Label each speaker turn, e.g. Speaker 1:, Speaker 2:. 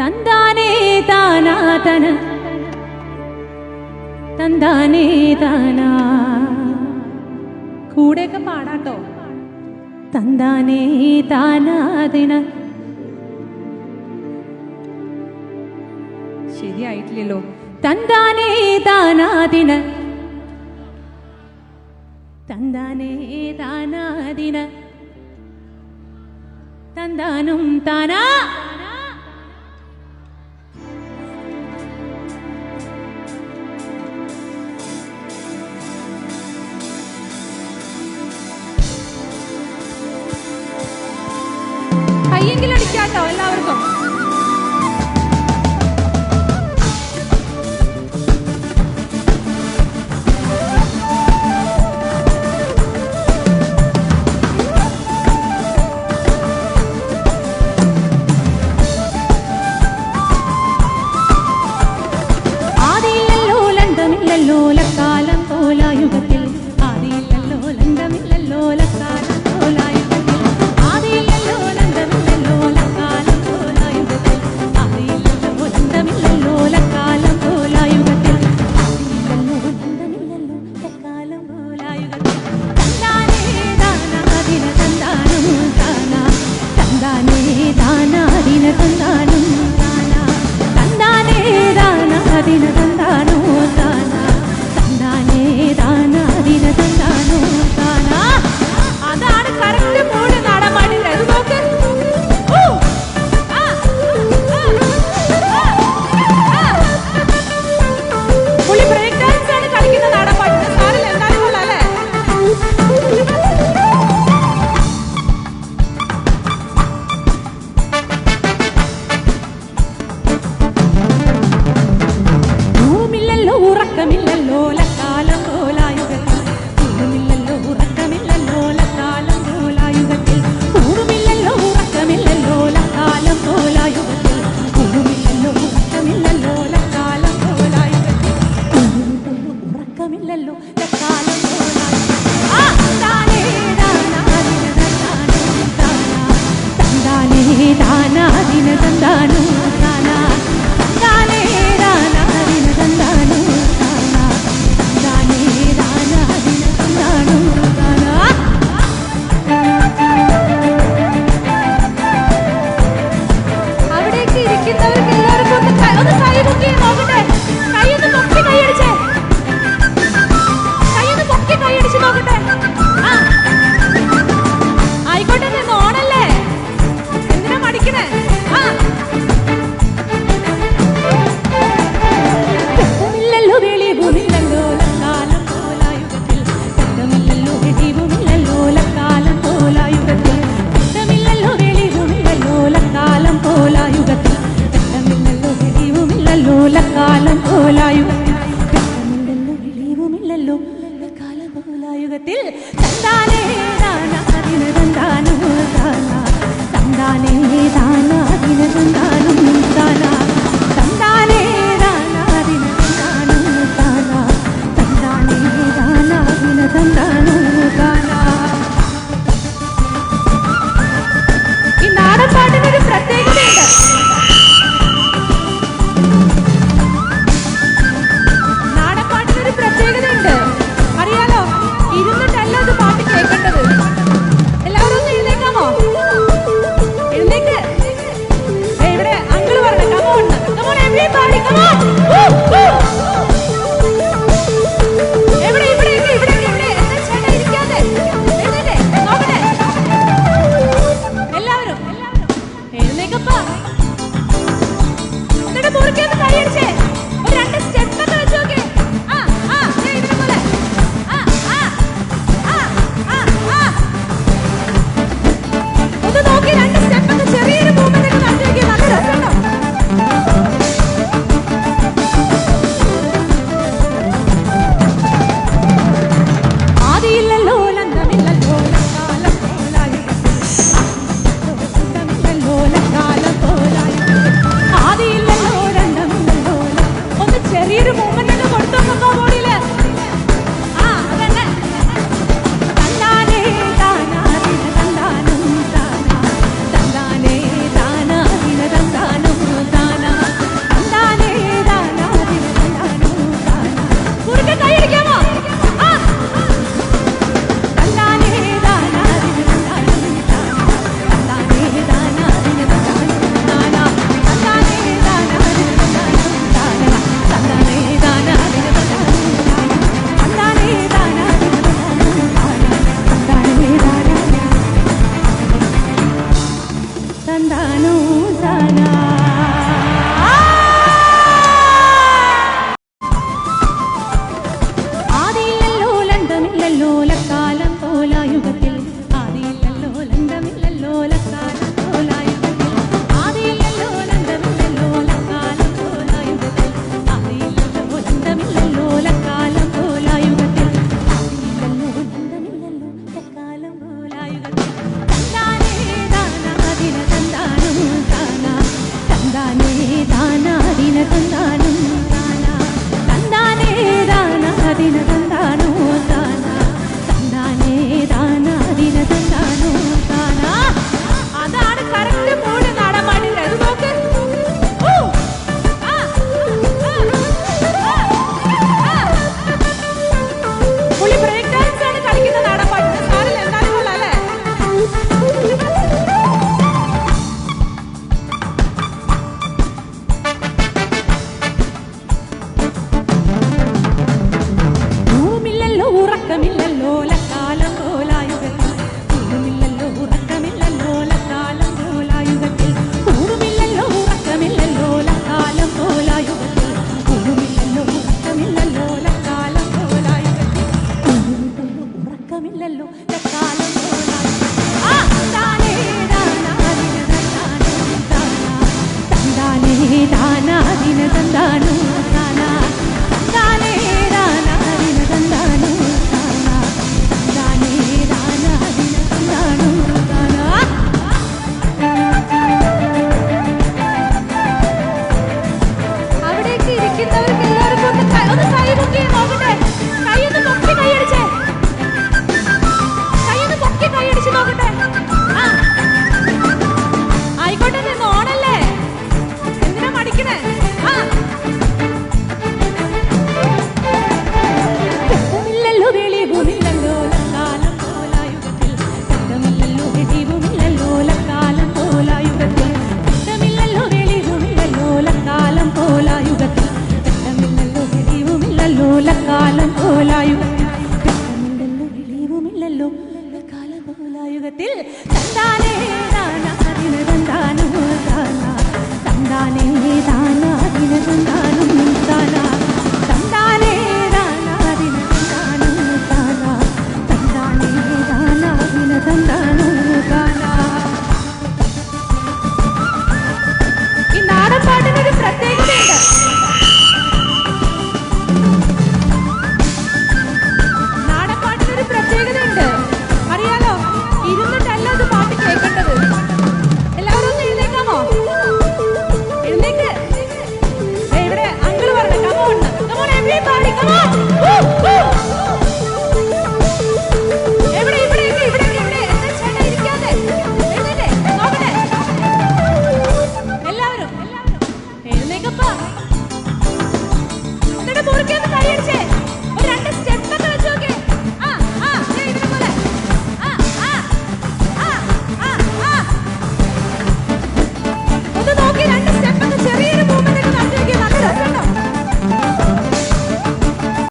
Speaker 1: തന്താനേ താനാതന. തന്താനേ താനാ. കൂടെയൊക്കെ പാടാട്ടോ. തന്താനേ താനാതിന. ശരിയായിട്ടില്ലല്ലോ. തന്താനേ താനാതിന. തന്താനേ താനാതിന. തന്താനും Thana. acabó el labrador. Venga. porque me Yes. amor que me